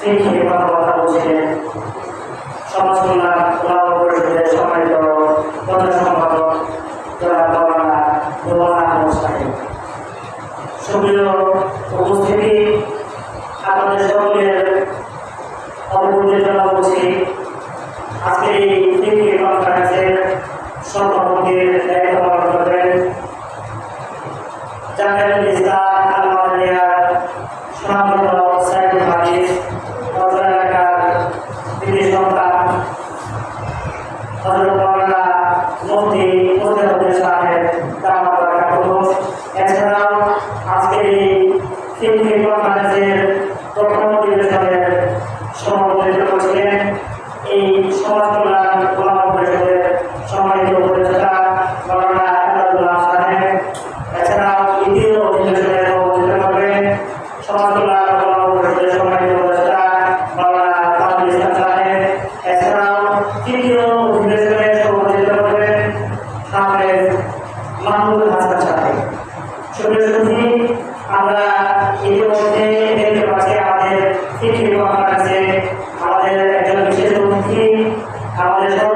সেই থেকে কথা বলছিলেন সমাজ কল্যাণ ক্লাব পরিষদের সম্মানিত প্রধান সম্পাদক জনাব মৌলানা মৌলানা আহমদ সুপ্রিয় উপস্থিতি আপনাদের সকলের অবগতির জন্য বলছি আজকে এই তিনটি কনফারেন্সের সভাপতির দায়িত্ব পালন করবেন জামিয়াতুল ইসলাম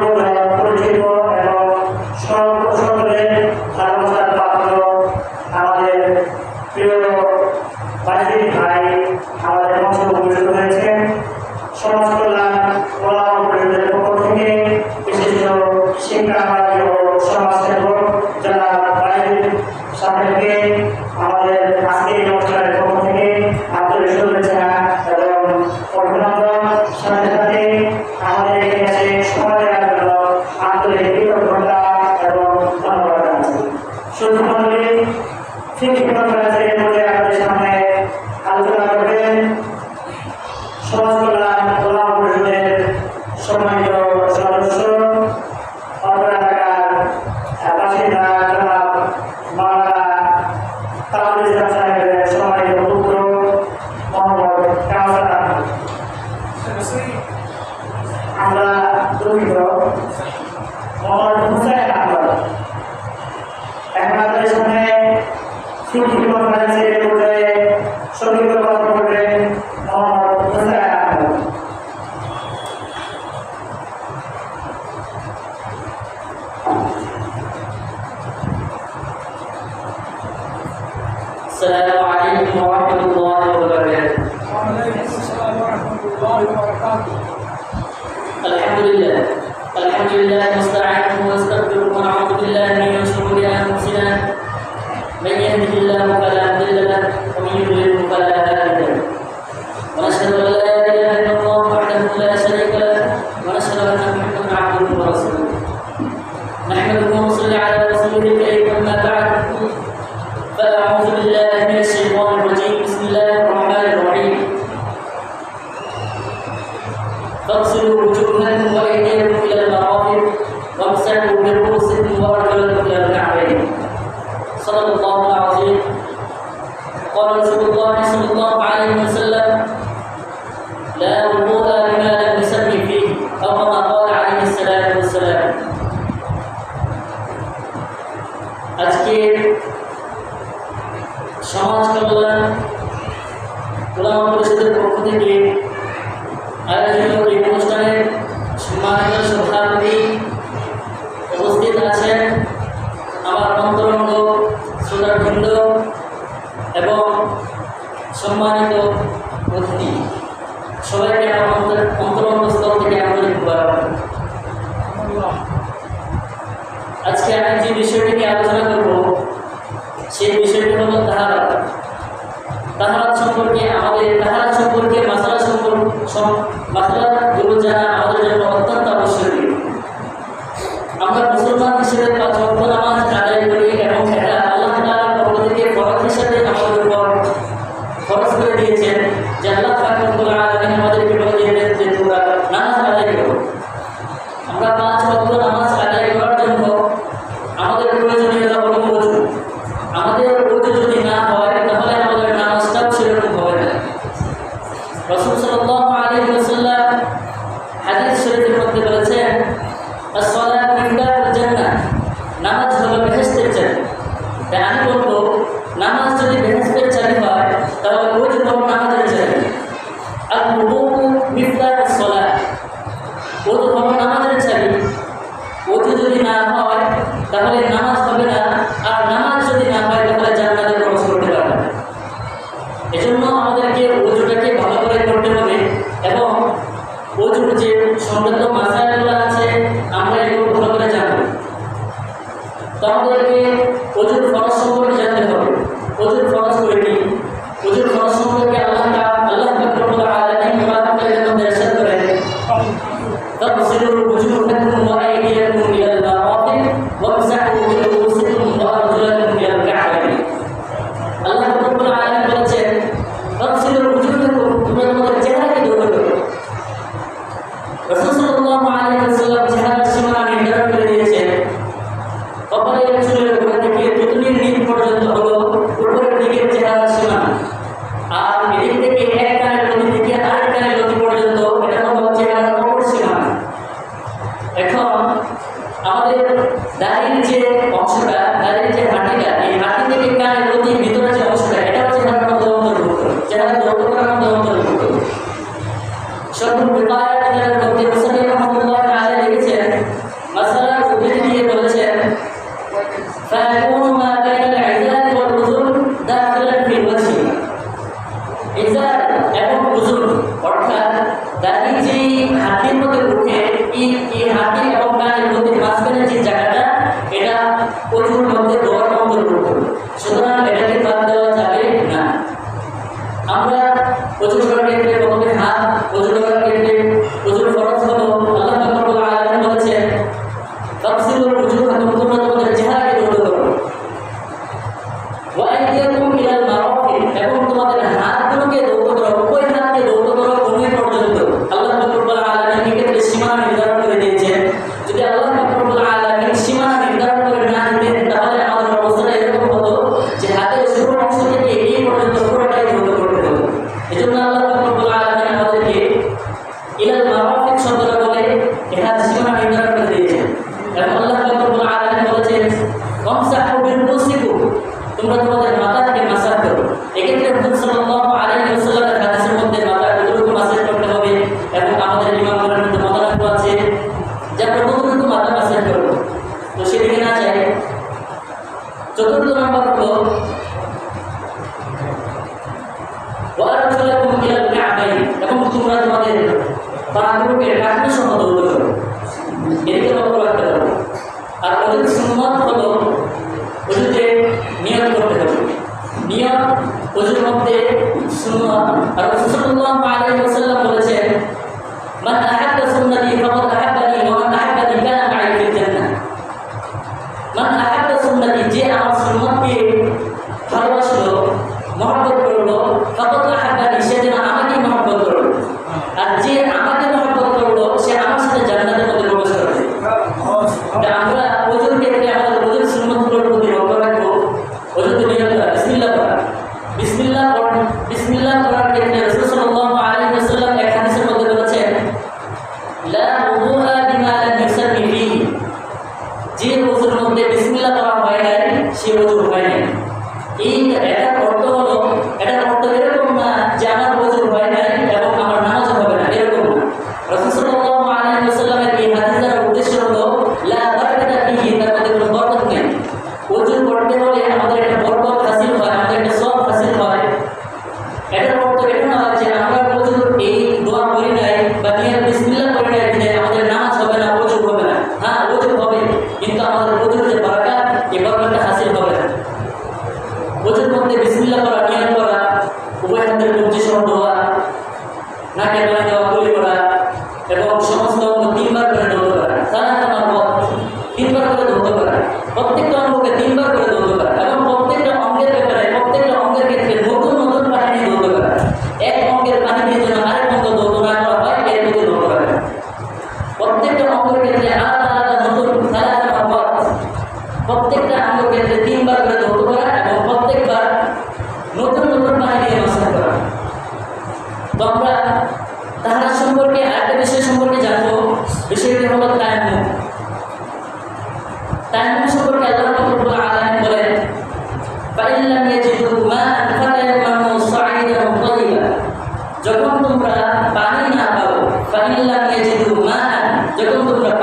আমাদের আমরা দুঃখিত মোহাম্মদ হুসাইন আহমদ এখন আপনাদের সামনে শিক্ষিত কনফারেন্সের পর্যায়ে সংক্ষিপ্ত কথা বলবেন মোহাম্মদ হুসাইন আহমদ السلام عليكم ورحمة الله وبركاته وعليكم السلام ورحمة الله وبركاته. الحمد لله. الحمد لله نستعينه ونستغفره ونعوذ بالله من شرور أنفسنا. من يهده الله فلا مضل له ومن يضلل فلا هادي له. ونشهد أن আজকের সমাজ কল্যাণ, গোলাম পরিষদের পক্ষ থেকে আয়োজিত এই অনুষ্ঠানের সম্মানিত সভাপতি উপস্থিত আছেন আমার অন্তরঙ্গ শ্রোতাবৃন্দ এবং সম্মানিত অতিথি। সবাইকে আমার অন্তর- অন্তরঙ্গ স্তর থেকে আন্তরিক আজকে আমি যে বিষয়টি নিয়ে আলোচনা করব সেই বিষয়টি হলো তাহারাত তাহারাত সম্পর্কে, আমাদের তাহারাত সম্পর্কে, মাসালা সম্পর্কে মাসালাগুলো জানা আমাদের জন্য অত্যন্ত আবশ্যকীয়। আমরা মুসলমান হিসেবে ওয়াক্ত নামাজ আদায় করি এবং এটা আল্লাহ তাআলার পক্ষ থেকে ফরজ হিসেবে আমাদের উপর ফরজ করে দিয়েছেন। যে আল্লাহ আমাদেরকে বলে দিয়েছেন হলো নামাজের চাবি আর উদু মিফতাহ সলাহ ওযু হলো নামাজের চাবি। ওযু যদি না হয়, তাহলে নামাজ হবে না। আর নামাজ যদি না হয়, তাহলে জান্নাতে প্রবেশ করতে পারবে এজন্য আমাদেরকে ওজুটাকে ভালো করে করতে হবে এবং ওজুর যে সমৃদ্ধ মাসাইলগুলো আছে, আমরা এগুলো ভালো করে জানব। তো আমাদেরকে ওজুর ফরজ সম্পর্কে জানতে হবে। ওজুর ফরজ করে কি ওজুর তোমাদের পাগুলোকে টাকনো সহ দৌড় করো এদিকে লক্ষ্য রাখতে হবে আর ওদের সুন্নত হলো ওজুতে নিয়ত করতে হবে। নিয়ত ওজুর মধ্যে সুন্নত, আর রাসূলুল্লাহ আলাইহি ওয়াসাল্লাম বলেছেন, মান আহাব্বা সুন্নতি ফাকাদ আহাব্বানি ওয়া মান আহাব্বানি কানা মা'i ফিল জান্নাহ। মান আহাব্বা সুন্নতি যে আমার সুন্নতকে ভালোবাসলো, মহব্বত করল, ফাকাদ আহাব্বানি, সে যেন আর যে আমাকে মহব্বত করল, সে আমার সাথে জান্নাতের মধ্যে প্রবেশ করবে আমরা ওজুর ক্ষেত্রে আমাদের ওজুর সুন্নতগুলোর প্রতি লক্ষ্য রাখব। ওজুতে নিয়ত করা বিসমিল্লাহ করা বিসমিল্লাহ পড়- বিসমিল্লাহ করার ক্ষেত্রে যে ওজুর মধ্যে বিসমিল্লাহ করা হয় সে ওজু হয় এই এটার অর্থ হলো এটার অর্থ এরকম না যে আমার কিন্তু আমাদের প্রচুর যে বারাকা এভাবে হাসিল হবে না। মধ্যে বিসমিল্লা করা যখন তোমরা পানি না পাও পানি লাগিয়ে যদি মা যখন তোমরা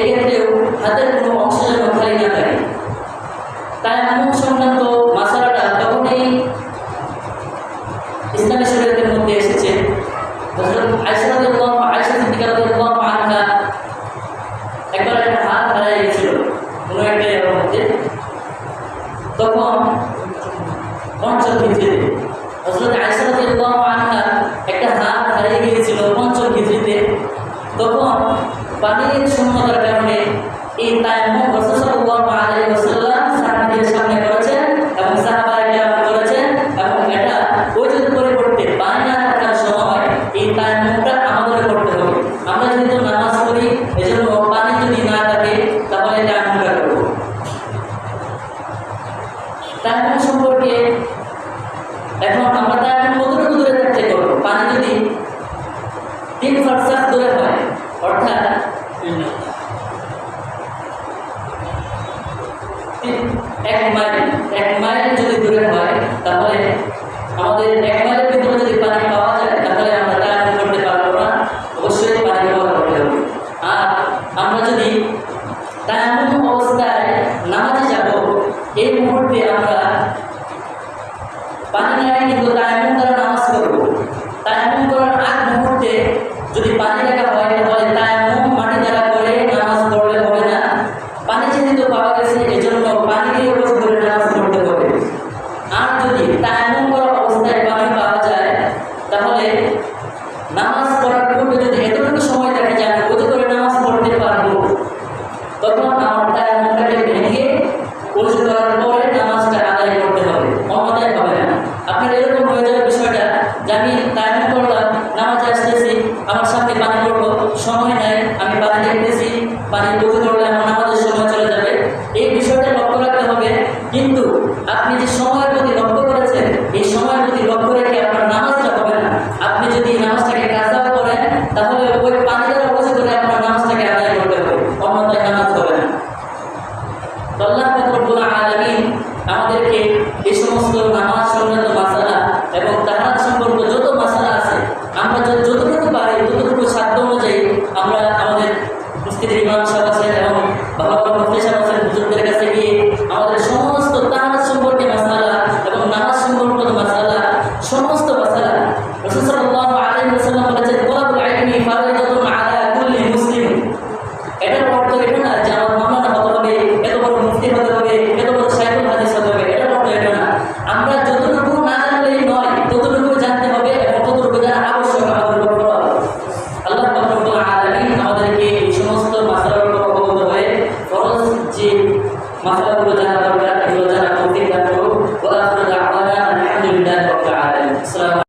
ಹೇಗೆಂದರೆ ಅದನ್ನು এখন আমরা তা এখন কতটুকু দূরে থাকতে করব? পানি যদি তিন ফার্সাস দূরে হয়, অর্থাৎ এক মাইল এক মাইল যদি দূরে হয়, তাহলে আমাদের এক মাইলের ভিতরে যদি পানি পাওয়া যায়, তাহলে আমরা তা করতে পারব না। অবশ্যই পানি ব্যবহার করতে হবে। আর আমরা যদি তাই এমন অবস্থায় নামাজে যাব, এই মুহূর্তে আমরা